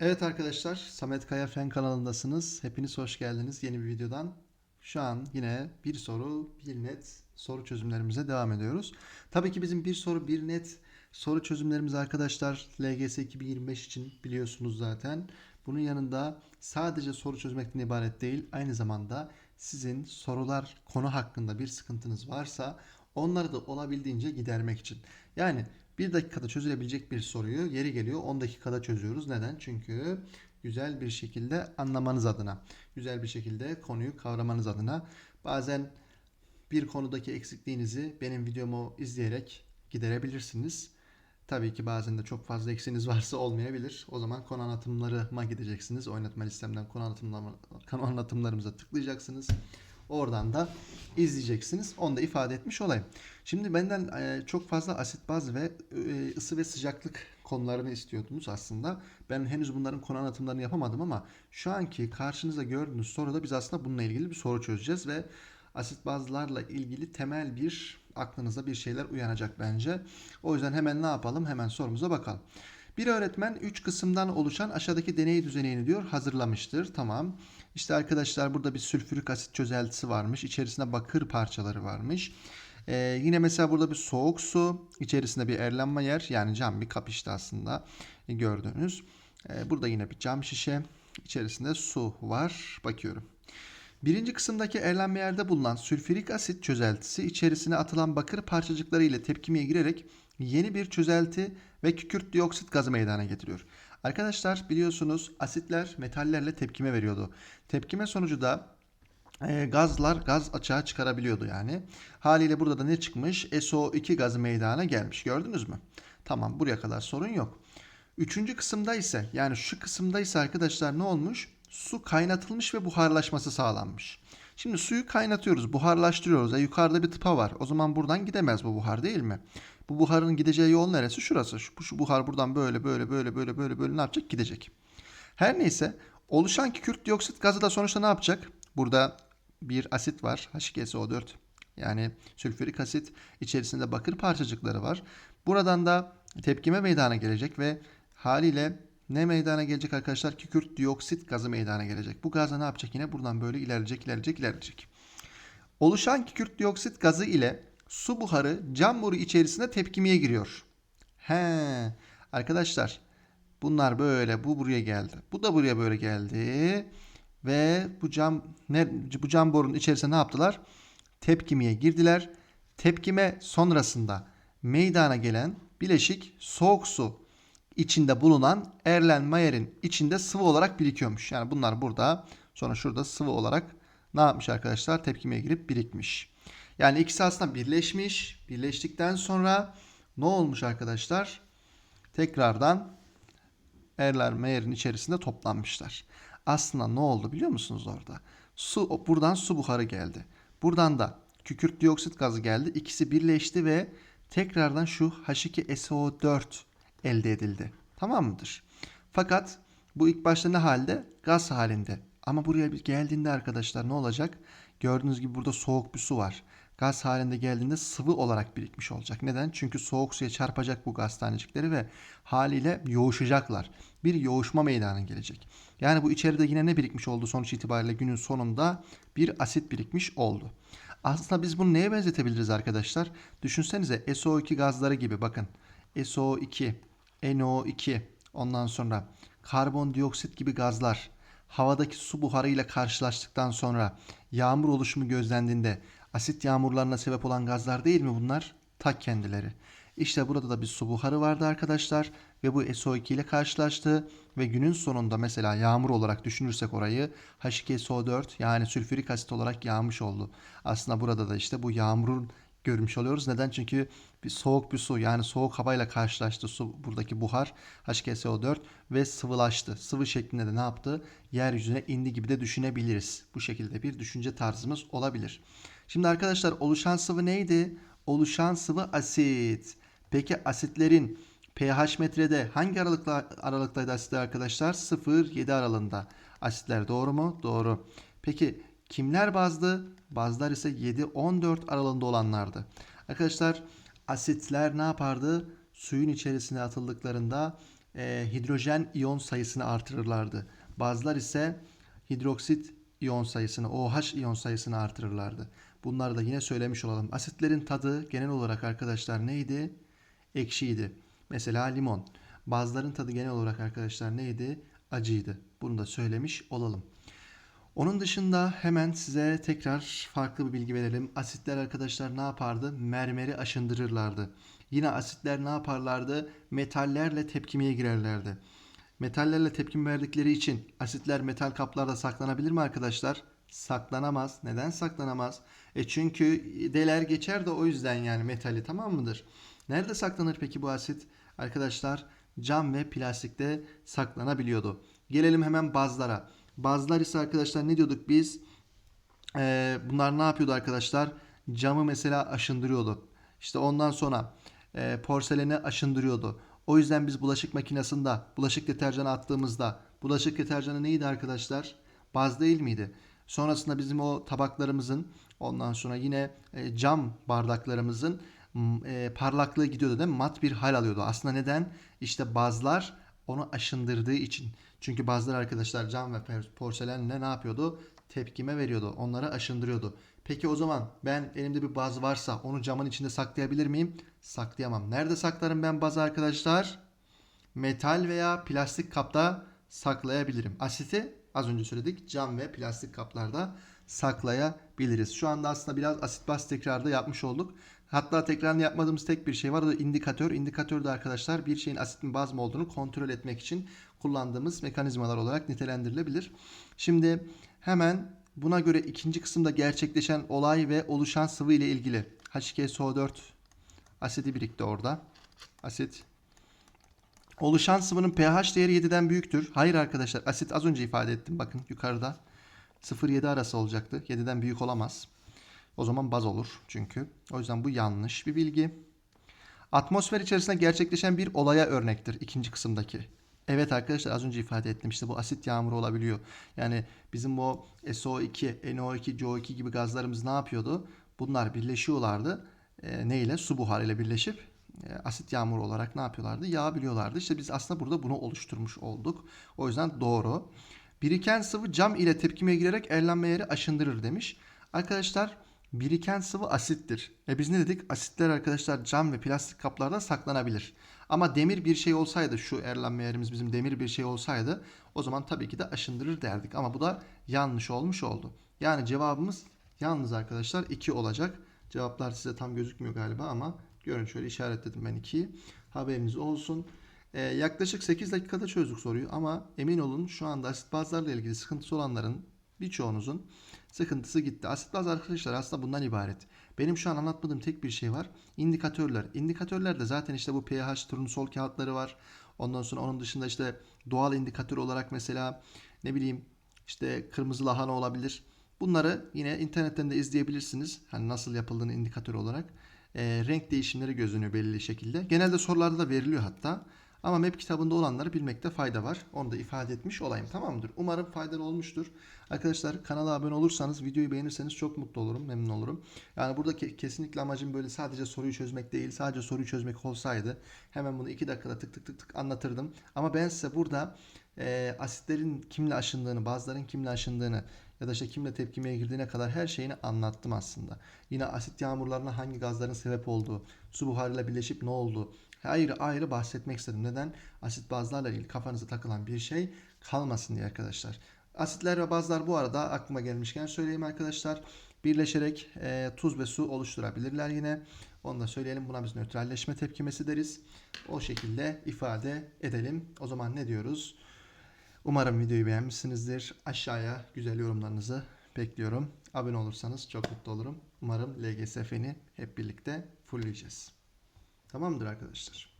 Evet arkadaşlar, Samet Kaya Fen kanalındasınız. Hepiniz hoş geldiniz yeni bir videodan. Şu an yine bir soru, bir net soru çözümlerimize devam ediyoruz. Tabii ki bizim bir soru, bir net soru çözümlerimiz arkadaşlar LGS 2025 için biliyorsunuz zaten. Bunun yanında sadece soru çözmekten ibaret değil, aynı zamanda sizin sorular konu hakkında bir sıkıntınız varsa onları da olabildiğince gidermek için. Yani bir dakikada çözülebilecek bir soruyu yeri geliyor 10 dakikada çözüyoruz. Neden? Çünkü güzel bir şekilde anlamanız adına, güzel bir şekilde konuyu kavramanız adına bazen bir konudaki eksikliğinizi benim videomu izleyerek giderebilirsiniz. Tabii ki bazen de çok fazla eksiğiniz varsa olmayabilir. O zaman konu anlatımlarıma gideceksiniz. Oynatma listemden konu, anlatımlarıma, konu anlatımlarımıza tıklayacaksınız. Oradan da izleyeceksiniz. Onu da ifade etmiş olayım. Şimdi benden e, çok fazla asit baz ve e, ısı ve sıcaklık konularını istiyordunuz aslında. Ben henüz bunların konu anlatımlarını yapamadım ama şu anki karşınızda gördüğünüz soruda biz aslında bununla ilgili bir soru çözeceğiz ve asit bazlarla ilgili temel bir aklınıza bir şeyler uyanacak bence. O yüzden hemen ne yapalım? Hemen sorumuza bakalım. Bir öğretmen 3 kısımdan oluşan aşağıdaki deney düzenini diyor hazırlamıştır. Tamam. İşte arkadaşlar burada bir sülfürik asit çözeltisi varmış. İçerisinde bakır parçaları varmış. Ee, yine mesela burada bir soğuk su. içerisinde bir erlenme yer. Yani cam bir kap işte aslında e, gördüğünüz. Ee, burada yine bir cam şişe. İçerisinde su var. Bakıyorum. Birinci kısımdaki erlenme yerde bulunan sülfürik asit çözeltisi içerisine atılan bakır parçacıkları ile tepkimeye girerek yeni bir çözelti ve kükürt dioksit gazı meydana getiriyor. Arkadaşlar biliyorsunuz asitler metallerle tepkime veriyordu. Tepkime sonucu da e, gazlar gaz açığa çıkarabiliyordu yani. Haliyle burada da ne çıkmış? SO2 gazı meydana gelmiş. Gördünüz mü? Tamam buraya kadar sorun yok. Üçüncü kısımda ise yani şu kısımda ise arkadaşlar ne olmuş? Su kaynatılmış ve buharlaşması sağlanmış. Şimdi suyu kaynatıyoruz, buharlaştırıyoruz. E, yukarıda bir tıpa var. O zaman buradan gidemez bu buhar değil mi? Bu buharın gideceği yol neresi? Şurası. Şu, şu buhar buradan böyle böyle böyle böyle böyle böyle ne yapacak? Gidecek. Her neyse oluşan kükürt dioksit gazı da sonuçta ne yapacak? Burada bir asit var. H2SO4 yani sülfürik asit içerisinde bakır parçacıkları var. Buradan da tepkime meydana gelecek ve haliyle ne meydana gelecek arkadaşlar? Kükürt dioksit gazı meydana gelecek. Bu gaz ne yapacak yine? Buradan böyle ilerleyecek, ilerleyecek, ilerleyecek. Oluşan kükürt dioksit gazı ile su buharı cam boru içerisinde tepkimeye giriyor. He, arkadaşlar bunlar böyle bu buraya geldi. Bu da buraya böyle geldi. Ve bu cam ne bu cam borunun içerisine ne yaptılar? Tepkimeye girdiler. Tepkime sonrasında meydana gelen bileşik soğuk su içinde bulunan Erlenmeyer'in içinde sıvı olarak birikiyormuş. Yani bunlar burada sonra şurada sıvı olarak ne yapmış arkadaşlar? Tepkimeye girip birikmiş. Yani ikisi aslında birleşmiş. Birleştikten sonra ne olmuş arkadaşlar? Tekrardan Erlenmeyer'in içerisinde toplanmışlar. Aslında ne oldu biliyor musunuz orada? Su buradan su buharı geldi. Buradan da kükürt dioksit gazı geldi. İkisi birleşti ve tekrardan şu H2SO4 elde edildi. Tamam mıdır? Fakat bu ilk başta ne halde? Gaz halinde. Ama buraya bir geldiğinde arkadaşlar ne olacak? Gördüğünüz gibi burada soğuk bir su var. Gaz halinde geldiğinde sıvı olarak birikmiş olacak. Neden? Çünkü soğuk suya çarpacak bu gaz tanecikleri ve haliyle yoğuşacaklar. Bir yoğuşma meydana gelecek. Yani bu içeride yine ne birikmiş oldu sonuç itibariyle günün sonunda? Bir asit birikmiş oldu. Aslında biz bunu neye benzetebiliriz arkadaşlar? Düşünsenize SO2 gazları gibi bakın. SO2, NO2, ondan sonra karbondioksit gibi gazlar havadaki su buharıyla karşılaştıktan sonra yağmur oluşumu gözlendiğinde asit yağmurlarına sebep olan gazlar değil mi bunlar? Tak kendileri. İşte burada da bir su buharı vardı arkadaşlar ve bu SO2 ile karşılaştı ve günün sonunda mesela yağmur olarak düşünürsek orayı H2SO4 yani sülfürik asit olarak yağmış oldu. Aslında burada da işte bu yağmurun görmüş oluyoruz. Neden? Çünkü bir soğuk bir su yani soğuk havayla karşılaştı su buradaki buhar H2SO4 ve sıvılaştı. Sıvı şeklinde de ne yaptı? Yeryüzüne indi gibi de düşünebiliriz. Bu şekilde bir düşünce tarzımız olabilir. Şimdi arkadaşlar oluşan sıvı neydi? Oluşan sıvı asit. Peki asitlerin pH metrede hangi aralıkla, aralıktaydı asitler arkadaşlar? 0-7 aralığında. Asitler doğru mu? Doğru. Peki kimler bazlı? Bazlar ise 7-14 aralığında olanlardı. Arkadaşlar asitler ne yapardı? Suyun içerisine atıldıklarında e, hidrojen iyon sayısını artırırlardı. Bazılar ise hidroksit iyon sayısını, OH iyon sayısını artırırlardı. Bunları da yine söylemiş olalım. Asitlerin tadı genel olarak arkadaşlar neydi? Ekşiydi. Mesela limon. Bazıların tadı genel olarak arkadaşlar neydi? Acıydı. Bunu da söylemiş olalım. Onun dışında hemen size tekrar farklı bir bilgi verelim. Asitler arkadaşlar ne yapardı? Mermeri aşındırırlardı. Yine asitler ne yaparlardı? Metallerle tepkimeye girerlerdi. Metallerle tepkim verdikleri için asitler metal kaplarda saklanabilir mi arkadaşlar? Saklanamaz. Neden saklanamaz? E çünkü deler geçer de o yüzden yani metali tamam mıdır? Nerede saklanır peki bu asit? Arkadaşlar cam ve plastikte saklanabiliyordu. Gelelim hemen bazlara. Bazlar ise arkadaşlar ne diyorduk biz? Ee, bunlar ne yapıyordu arkadaşlar? Camı mesela aşındırıyordu. İşte ondan sonra e, porseleni aşındırıyordu. O yüzden biz bulaşık makinesinde bulaşık deterjanı attığımızda bulaşık deterjanı neydi arkadaşlar? Baz değil miydi? Sonrasında bizim o tabaklarımızın ondan sonra yine e, cam bardaklarımızın e, parlaklığı gidiyordu değil mi? Mat bir hal alıyordu. Aslında neden? İşte bazlar onu aşındırdığı için. Çünkü bazıları arkadaşlar cam ve porselenle ne yapıyordu? Tepkime veriyordu. Onları aşındırıyordu. Peki o zaman ben elimde bir baz varsa onu camın içinde saklayabilir miyim? Saklayamam. Nerede saklarım ben bazı arkadaşlar? Metal veya plastik kapta saklayabilirim. Asiti az önce söyledik cam ve plastik kaplarda saklayabiliriz. Şu anda aslında biraz asit baz tekrarda yapmış olduk. Hatta tekrarını yapmadığımız tek bir şey var. O da indikatör. İndikatör de arkadaşlar bir şeyin asit mi baz mı olduğunu kontrol etmek için kullandığımız mekanizmalar olarak nitelendirilebilir. Şimdi hemen buna göre ikinci kısımda gerçekleşen olay ve oluşan sıvı ile ilgili H2SO4 asidi birikti orada. Asit Oluşan sıvının pH değeri 7'den büyüktür. Hayır arkadaşlar asit az önce ifade ettim bakın yukarıda 0-7 arası olacaktı. 7'den büyük olamaz. O zaman baz olur çünkü. O yüzden bu yanlış bir bilgi. Atmosfer içerisinde gerçekleşen bir olaya örnektir ikinci kısımdaki. Evet arkadaşlar az önce ifade ettim işte bu asit yağmuru olabiliyor. Yani bizim o SO2, NO2, CO2 gibi gazlarımız ne yapıyordu? Bunlar birleşiyorlardı. E, ne ile? Su buharıyla birleşip e, asit yağmuru olarak ne yapıyorlardı? Yağabiliyorlardı. İşte biz aslında burada bunu oluşturmuş olduk. O yüzden doğru. Biriken sıvı cam ile tepkimeye girerek erlenme yeri aşındırır demiş. Arkadaşlar biriken sıvı asittir. E biz ne dedik? Asitler arkadaşlar cam ve plastik kaplarda saklanabilir. Ama demir bir şey olsaydı şu erlenme yerimiz bizim demir bir şey olsaydı o zaman tabii ki de aşındırır derdik. Ama bu da yanlış olmuş oldu. Yani cevabımız yalnız arkadaşlar 2 olacak. Cevaplar size tam gözükmüyor galiba ama görün şöyle işaretledim ben 2'yi. Haberiniz olsun. Ee, yaklaşık 8 dakikada çözdük soruyu ama emin olun şu anda asit bazlarla ilgili sıkıntısı olanların birçoğunuzun sıkıntısı gitti. Asit baz arkadaşlar aslında bundan ibaret. Benim şu an anlatmadığım tek bir şey var. İndikatörler. İndikatörlerde zaten işte bu pH turnusol kağıtları var. Ondan sonra onun dışında işte doğal indikatör olarak mesela ne bileyim işte kırmızı lahana olabilir. Bunları yine internetten de izleyebilirsiniz. Hani nasıl yapıldığını indikatör olarak. E, renk değişimleri gözünüyor belli şekilde. Genelde sorularda da veriliyor hatta. Ama map kitabında olanları bilmekte fayda var. Onu da ifade etmiş olayım tamam mıdır? Umarım faydalı olmuştur. Arkadaşlar kanala abone olursanız, videoyu beğenirseniz çok mutlu olurum, memnun olurum. Yani burada ke- kesinlikle amacım böyle sadece soruyu çözmek değil. Sadece soruyu çözmek olsaydı hemen bunu 2 dakikada tık tık tık tık anlatırdım. Ama ben size burada e, asitlerin kimle aşındığını, bazıların kimle aşındığını ya da işte kimle tepkimeye girdiğine kadar her şeyini anlattım aslında. Yine asit yağmurlarına hangi gazların sebep olduğu, su buharıyla birleşip ne oldu, ayrı ayrı bahsetmek istedim. Neden? Asit bazlarla ilgili kafanıza takılan bir şey kalmasın diye arkadaşlar. Asitler ve bazlar bu arada aklıma gelmişken söyleyeyim arkadaşlar. Birleşerek e, tuz ve su oluşturabilirler yine. Onu da söyleyelim. Buna biz nötralleşme tepkimesi deriz. O şekilde ifade edelim. O zaman ne diyoruz? Umarım videoyu beğenmişsinizdir. Aşağıya güzel yorumlarınızı bekliyorum. Abone olursanız çok mutlu olurum. Umarım LGS feni hep birlikte fullleyeceğiz. Tamamdır arkadaşlar.